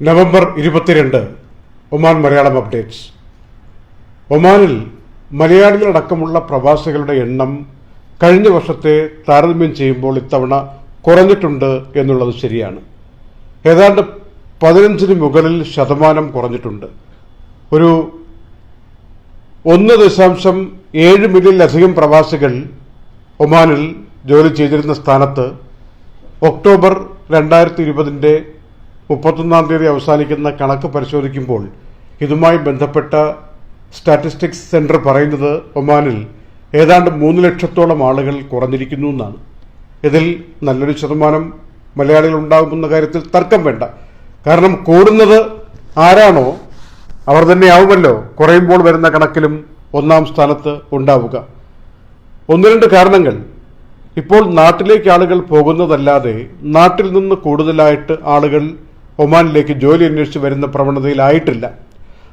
November ഇരുപത്തിരണ്ട് Oman Malayalam updates. ഒമാനിൽ മലയാളികളടക്കമുള്ള പ്രവാസികളുടെ എണ്ണം കഴിഞ്ഞ വർഷത്തെ താരതമ്യം ചെയ്യുമ്പോൾ ഇത്തവണ കുറഞ്ഞിട്ടുണ്ട് എന്നുള്ളത് ശരിയാണ്. ഏതാണ്ട് പതിനഞ്ചിന് മുകളിൽ ശതമാനം കുറഞ്ഞിട്ടുണ്ട്. ഒരു ഒന്ന് ദശാംശം ഏഴ് മില്യണിലധികം പ്രവാസികൾ ഒമാനിൽ ജോലി ചെയ്തിരുന്ന സ്ഥാനത്ത് ഒക്ടോബർ രണ്ടായിരത്തി ഇരുപതിന്റെ മുപ്പത്തൊന്നാം തീയതി അവസാനിക്കുന്ന കണക്ക് പരിശോധിക്കുമ്പോൾ ഇതുമായി ബന്ധപ്പെട്ട സ്റ്റാറ്റിസ്റ്റിക്സ് സെന്റർ പറയുന്നത് ഒമാനിൽ ഏതാണ്ട് മൂന്ന് ലക്ഷത്തോളം ആളുകൾ കുറഞ്ഞിരിക്കുന്നു എന്നാണ്. ഇതിൽ നല്ലൊരു ശതമാനം മലയാളികൾ ഉണ്ടാകുമെന്ന കാര്യത്തിൽ തർക്കം വേണ്ട. കാരണം കൂടുന്നത് ആരാണോ അവർ തന്നെയാവുമല്ലോ. കുറയുമ്പോൾ വരുന്ന കണക്കിലും ഒന്നാം സ്ഥാനത്ത് ഉണ്ടാവുക. ഒന്ന് രണ്ട് കാരണങ്ങൾ. ഇപ്പോൾ നാട്ടിലേക്ക് ആളുകൾ പോകുന്നതല്ലാതെ നാട്ടിൽ നിന്ന് കൂടുതലായിട്ട് ആളുകൾ ഒമാനിലേക്ക് ജോലി അന്വേഷിച്ച് വരുന്ന പ്രവണതയിലായിട്ടില്ല.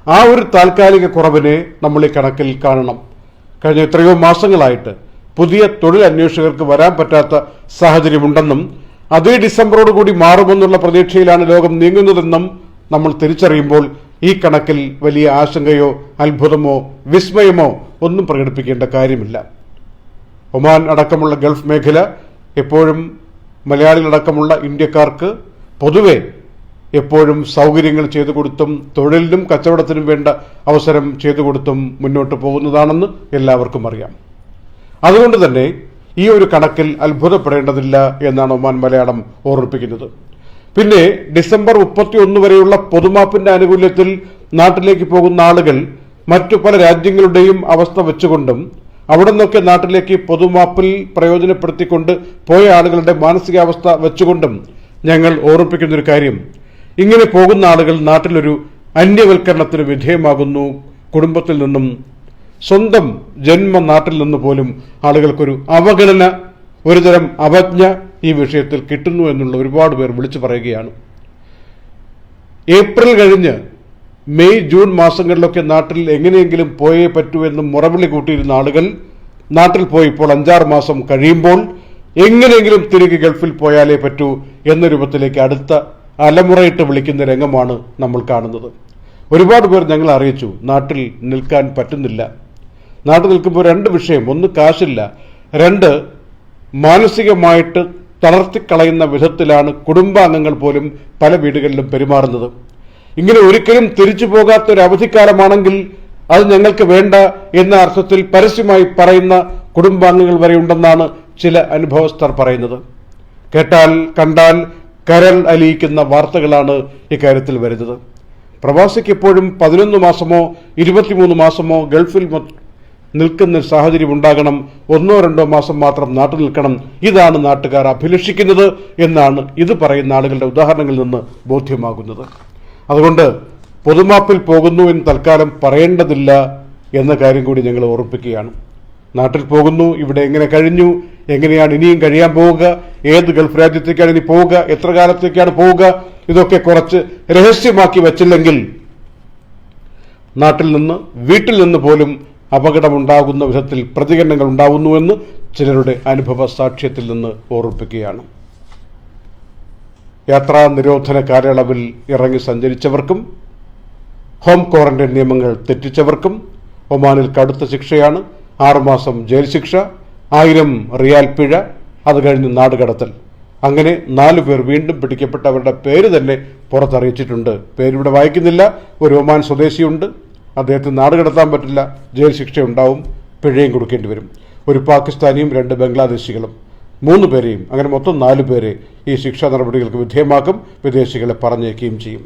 ആ ഒരു താൽക്കാലിക കുറവിനെ നമ്മൾ ഈ കണക്കിൽ കാണണം. കഴിഞ്ഞ എത്രയോ മാസങ്ങളായിട്ട് പുതിയ തൊഴിൽ അന്വേഷകർക്ക് വരാൻ പറ്റാത്ത സാഹചര്യമുണ്ടെന്നും അതേ ഡിസംബറോട് കൂടി മാറുമെന്നുള്ള പ്രതീക്ഷയിലാണ് ലോകം നീങ്ങുന്നതെന്നും നമ്മൾ തിരിച്ചറിയുമ്പോൾ ഈ കണക്കിൽ വലിയ ആശങ്കയോ അത്ഭുതമോ വിസ്മയമോ ഒന്നും പ്രകടിപ്പിക്കേണ്ട കാര്യമില്ല. ഒമാൻ അടക്കമുള്ള ഗൾഫ് മേഖല എപ്പോഴും മലയാളികളടക്കമുള്ള ഇന്ത്യക്കാർക്ക് പൊതുവെ എപ്പോഴും സൗകര്യങ്ങൾ ചെയ്തു കൊടുത്തും തൊഴിലിനും കച്ചവടത്തിനും വേണ്ട അവസരം ചെയ്തു കൊടുത്തും മുന്നോട്ട് പോകുന്നതാണെന്ന് എല്ലാവർക്കും അറിയാം. അതുകൊണ്ട് തന്നെ ഈ ഒരു കണക്കിൽ അത്ഭുതപ്പെടേണ്ടതില്ല എന്നാണ് ഒമാൻ മലയാളം ഓർമ്മിപ്പിക്കുന്നത്. പിന്നെ ഡിസംബർ മുപ്പത്തി ഒന്ന് വരെയുള്ള പൊതുമാപ്പിന്റെ ആനുകൂല്യത്തിൽ നാട്ടിലേക്ക് പോകുന്ന ആളുകൾ മറ്റു പല രാജ്യങ്ങളുടെയും അവസ്ഥ വെച്ചുകൊണ്ടും അവിടെ നിന്നൊക്കെ നാട്ടിലേക്ക് പൊതുമാപ്പിൽ പ്രയോജനപ്പെടുത്തിക്കൊണ്ട് പോയ ആളുകളുടെ മാനസികാവസ്ഥ വെച്ചുകൊണ്ടും ഞങ്ങൾ ഓർമ്മിപ്പിക്കുന്ന ഒരു കാര്യം. ഇങ്ങനെ പോകുന്ന ആളുകൾ നാട്ടിലൊരു അന്യവൽക്കരണത്തിന് വിധേയമാകുന്നു. കുടുംബത്തിൽ നിന്നും സ്വന്തം ജന്മ നാട്ടിൽ നിന്ന് പോലും ആളുകൾക്കൊരു അവഗണന ഒരുതരം അവജ്ഞ ഈ വിഷയത്തിൽ കിട്ടുന്നു എന്നുള്ള ഒരുപാട് പേർ വിളിച്ചു പറയുകയാണ്. ഏപ്രിൽ കഴിഞ്ഞ് മെയ് ജൂൺ മാസങ്ങളിലൊക്കെ നാട്ടിൽ എങ്ങനെയെങ്കിലും പോയേ പറ്റൂ എന്ന് മുറവിളി കൂട്ടിയിരുന്ന ആളുകൾ നാട്ടിൽ പോയി ഇപ്പോൾ അഞ്ചാറ് മാസം കഴിയുമ്പോൾ എങ്ങനെയെങ്കിലും തിരികെ ഗൾഫിൽ പോയാലേ പറ്റൂ എന്ന രൂപത്തിലേക്ക് അടുത്ത അലമുറയിട്ട് വിളിക്കുന്ന രംഗമാണ് നമ്മൾ കാണുന്നത്. ഒരുപാട് പേർ ഞങ്ങൾ അറിയിച്ചു നാട്ടിൽ നിൽക്കാൻ പറ്റുന്നില്ല. നാട്ടിൽ നിൽക്കുമ്പോൾ രണ്ട് വിഷയം. ഒന്ന് കാശില്ല രണ്ട് മാനസികമായിട്ട് തളർത്തിക്കളയുന്ന വിധത്തിലാണ് കുടുംബാംഗങ്ങൾ പോലും പല വീടുകളിലും പെരുമാറുന്നത്. ഇങ്ങനെ ഒരിക്കലും തിരിച്ചു പോകാത്ത ഒരു അവധിക്കാലമാണെങ്കിൽ അത് ഞങ്ങൾക്ക് വേണ്ട എന്ന അർത്ഥത്തിൽ പരസ്യമായി പറയുന്ന കുടുംബാംഗങ്ങൾ വരെ ഉണ്ടെന്നാണ് ചില അനുഭവസ്ഥർ പറയുന്നത്. കേട്ടാൽ കണ്ടാൽ കരൾ അലിയിക്കുന്ന വാർത്തകളാണ് ഇക്കാര്യത്തിൽ വരുന്നത്. പ്രവാസിക്ക് എപ്പോഴും പതിനൊന്ന് മാസമോ ഇരുപത്തിമൂന്ന് മാസമോ ഗൾഫിൽ നിൽക്കുന്ന സാഹചര്യം ഉണ്ടാകണം. ഒന്നോ രണ്ടോ മാസം മാത്രം നാട്ടിൽ നിൽക്കണം. ഇതാണ് നാട്ടുകാർ അഭിലഷിക്കുന്നത് എന്നാണ് ഇത് പറയുന്ന ആളുകളുടെ ഉദാഹരണങ്ങളിൽ നിന്ന് ബോധ്യമാകുന്നത്. അതുകൊണ്ട് പൊതുമാപ്പിൽ പോകുന്നു എന്ന് തൽക്കാലം പറയേണ്ടതില്ല എന്ന കാര്യം കൂടി ഞങ്ങൾ ഓർമ്മിപ്പിക്കുകയാണ്. നാട്ടിൽ പോകുന്നു ഇവിടെ എങ്ങനെ കഴിഞ്ഞു എങ്ങനെയാണ് ഇനിയും കഴിയാൻ പോവുക? ഏത് ഗൾഫ് രാജ്യത്തേക്കാണ് ഇനി പോവുക? എത്ര കാലത്തേക്കാണ് പോവുക? ഇതൊക്കെ കുറച്ച് രഹസ്യമാക്കി വച്ചില്ലെങ്കിൽ നാട്ടിൽ നിന്ന് വീട്ടിൽ നിന്ന് പോലും അപകടമുണ്ടാകുന്ന വിധത്തിൽ പ്രതികരണങ്ങൾ ഉണ്ടാകുന്നുവെന്ന് ചിലരുടെ അനുഭവ സാക്ഷ്യത്തിൽ നിന്ന് ഓർമ്മിപ്പിക്കുകയാണ്. യാത്രാ നിരോധന കാലയളവിൽ ഇറങ്ങി സഞ്ചരിച്ചവർക്കും ഹോം ക്വാറന്റൈൻ നിയമങ്ങൾ തെറ്റിച്ചവർക്കും ഒമാനിൽ കടുത്ത ശിക്ഷയാണ്. ആറുമാസം ജയിൽ ശിക്ഷ ആയിരം റിയാൽ പിഴ അത് കഴിഞ്ഞ് നാടുകടത്തൽ. അങ്ങനെ നാലു പേർ വീണ്ടും പിടിക്കപ്പെട്ടവരുടെ പേര് തന്നെ പുറത്തറിയിച്ചിട്ടുണ്ട്. പേരിവിടെ വായിക്കുന്നില്ല. ഒരു ഒമാൻ സ്വദേശിയുണ്ട്. അദ്ദേഹത്തിന് നാടുകടത്താൻ പറ്റില്ല. ജയിൽ ശിക്ഷ ഉണ്ടാവും പിഴയും കൊടുക്കേണ്ടി വരും. ഒരു പാകിസ്ഥാനിയും രണ്ട് ബംഗ്ലാദേശികളും. മൂന്ന് പേരെയും അങ്ങനെ മൊത്തം നാല് പേരെ ഈ ശിക്ഷാ നടപടികൾക്ക് വിധേയമാക്കും വിദേശികളെ പറഞ്ഞേക്കുകയും ചെയ്യും.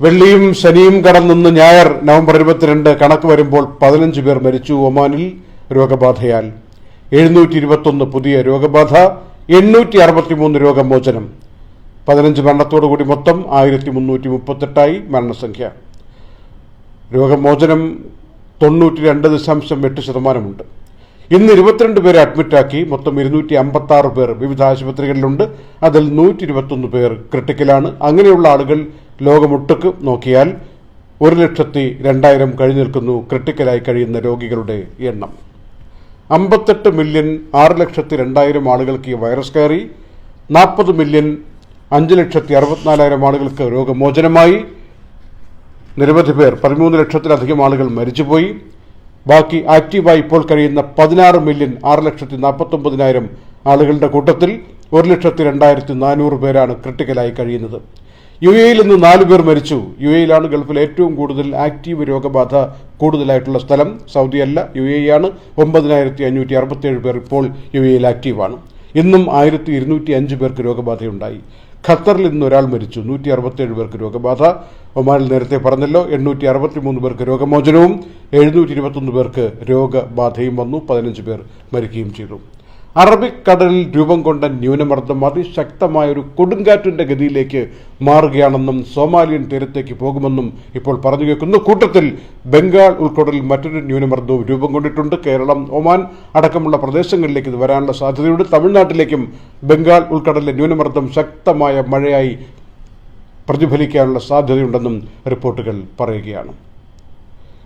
വെള്ളിയും ശനിയും കടന്നുനിന്ന് ഞായർ നവംബർ ഇരുപത്തിരണ്ട് കണക്ക് വരുമ്പോൾ പതിനഞ്ച് പേർ മരിച്ചു ഒമാനിൽ. രോഗബാധയാൽ. എഴുന്നൂറ്റി ഇരുപത്തൊന്ന് പുതിയ രോഗബാധ എണ്ണൂറ്റി അറുപത്തിമൂന്ന് രോഗമോചനം. പതിനഞ്ച് മരണത്തോടുകൂടി മൊത്തം ആയിരത്തി മുന്നൂറ്റി മുപ്പത്തെട്ടായി മരണസംഖ്യ. രോഗമോചനം തൊണ്ണൂറ്റി രണ്ട് ദശാംശം എട്ട് ശതമാനമുണ്ട്. ഇന്ന് ഇരുപത്തിരണ്ട് പേരെ അഡ്മിറ്റാക്കി മൊത്തം ഇരുന്നൂറ്റി അമ്പത്തി ആറ് പേർ വിവിധ ആശുപത്രികളിലുണ്ട്. അതിൽ നൂറ്റി ഇരുപത്തൊന്ന് പേർ ക്രിട്ടിക്കലാണ്. അങ്ങനെയുള്ള ആളുകൾ ലോകമൊട്ടുക്ക് നോക്കിയാൽ ഒരു ലക്ഷത്തി രണ്ടായിരം കഴിഞ്ഞു നിൽക്കുന്നു ക്രിട്ടിക്കലായി കഴിയുന്ന രോഗികളുടെ എണ്ണം. അമ്പത്തെട്ട് മില്യൺ ആറ് ലക്ഷത്തി രണ്ടായിരം ആളുകൾക്ക് ഈ വൈറസ് കയറി നാൽപ്പത് മില്യൺ അഞ്ച് ലക്ഷത്തി അറുപത്തിനാലായിരം ആളുകൾക്ക് രോഗമോചനമായി. നിരവധി പേർ പതിമൂന്ന് ലക്ഷത്തിലധികം ആളുകൾ മരിച്ചുപോയി. ബാക്കി ആക്റ്റീവായി ഇപ്പോൾ കഴിയുന്ന പതിനാറ് മില്യൺ ആറ് ലക്ഷത്തി നാൽപ്പത്തൊമ്പതിനായിരം ആളുകളുടെ കൂട്ടത്തിൽ ഒരു ലക്ഷത്തി രണ്ടായിരത്തി നാനൂറ് പേരാണ് ക്രിട്ടിക്കലായി കഴിയുന്നത്. യു എയിൽ ഇന്ന് നാല് പേർ മരിച്ചു. യു എയിലാണ് ഗൾഫിൽ ഏറ്റവും കൂടുതൽ ആക്റ്റീവ് രോഗബാധ കൂടുതലായിട്ടുള്ള സ്ഥലം. സൗദി അല്ല യു എ ആണ്. ഒമ്പതിനായിരത്തി അഞ്ഞൂറ്റി അറുപത്തിയേഴ് പേർ ഇപ്പോൾ യു എയിൽ ആക്റ്റീവാണ് ഇന്നും ആയിരത്തി ഇരുന്നൂറ്റി അഞ്ച് പേർക്ക് രോഗബാധയുണ്ടായി. ഖത്തറിൽ ഇന്ന് ഒരാൾ മരിച്ചു. നൂറ്റി അറുപത്തിയേഴ് പേർക്ക് രോഗബാധ. ഒമാനിൽ നേരത്തെ പറഞ്ഞല്ലോ എണ്ണൂറ്റി അറുപത്തിമൂന്ന് പേർക്ക് രോഗമോചനവും എഴുന്നൂറ്റി ഇരുപത്തൊന്ന് പേർക്ക് രോഗബാധയും വന്നു. പതിനഞ്ച് പേർ മരിക്കുകയും ചെയ്തു. അറബിക്കടലിൽ രൂപം കൊണ്ട ന്യൂനമർദ്ദം അതിശക്തമായ ഒരു കൊടുങ്കാറ്റിന്റെ ഗതിയിലേക്ക് മാറുകയാണെന്നും സോമാലിയൻ തീരത്തേക്ക് പോകുമെന്നും ഇപ്പോൾ പറഞ്ഞു കേൾക്കുന്നു. കൂട്ടത്തിൽ ബംഗാൾ ഉൾക്കടലിൽ മറ്റൊരു ന്യൂനമർദ്ദവും രൂപം കൊണ്ടിട്ടുണ്ട്. കേരളം ഒമാൻ അടക്കമുള്ള പ്രദേശങ്ങളിലേക്ക് ഇത് വരാനുള്ള സാധ്യതയുണ്ട്. തമിഴ്നാട്ടിലേക്കും ബംഗാൾ ഉൾക്കടലിലെ ന്യൂനമർദ്ദം ശക്തമായ മഴയായി പ്രതിഫലിക്കാനുള്ള സാധ്യതയുണ്ടെന്നും റിപ്പോർട്ടുകൾ പറയുകയാണ്.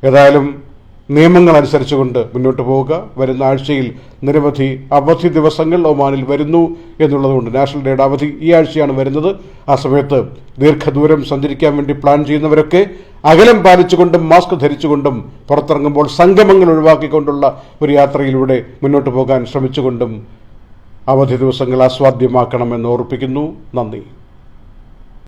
ഏതായാലും നിയമങ്ങൾ അനുസരിച്ചുകൊണ്ട് മുന്നോട്ട് പോവുക വരുന്ന ആഴ്ചയിൽ നിരവധി അവധി ദിവസങ്ങൾ ഒമാനിൽ വരുന്നു എന്നുള്ളതുകൊണ്ട് നാഷണൽ ഡേയുടെ അവധി ഈ ആഴ്ചയാണ് വരുന്നത്. ആ സമയത്ത് ദീർഘദൂരം സഞ്ചരിക്കാൻ വേണ്ടി പ്ലാൻ ചെയ്യുന്നവരൊക്കെ അകലം പാലിച്ചുകൊണ്ടും മാസ്ക് ധരിച്ചുകൊണ്ടും പുറത്തിറങ്ങുമ്പോൾ സംഗമങ്ങൾ ഒഴിവാക്കിക്കൊണ്ടുള്ള ഒരു യാത്രയിലൂടെ മുന്നോട്ട് പോകാൻ ശ്രമിച്ചുകൊണ്ടും അവധി ദിവസങ്ങൾ ആസ്വാദ്യമാക്കണമെന്ന് ഓർപ്പിക്കുന്നു. നന്ദി.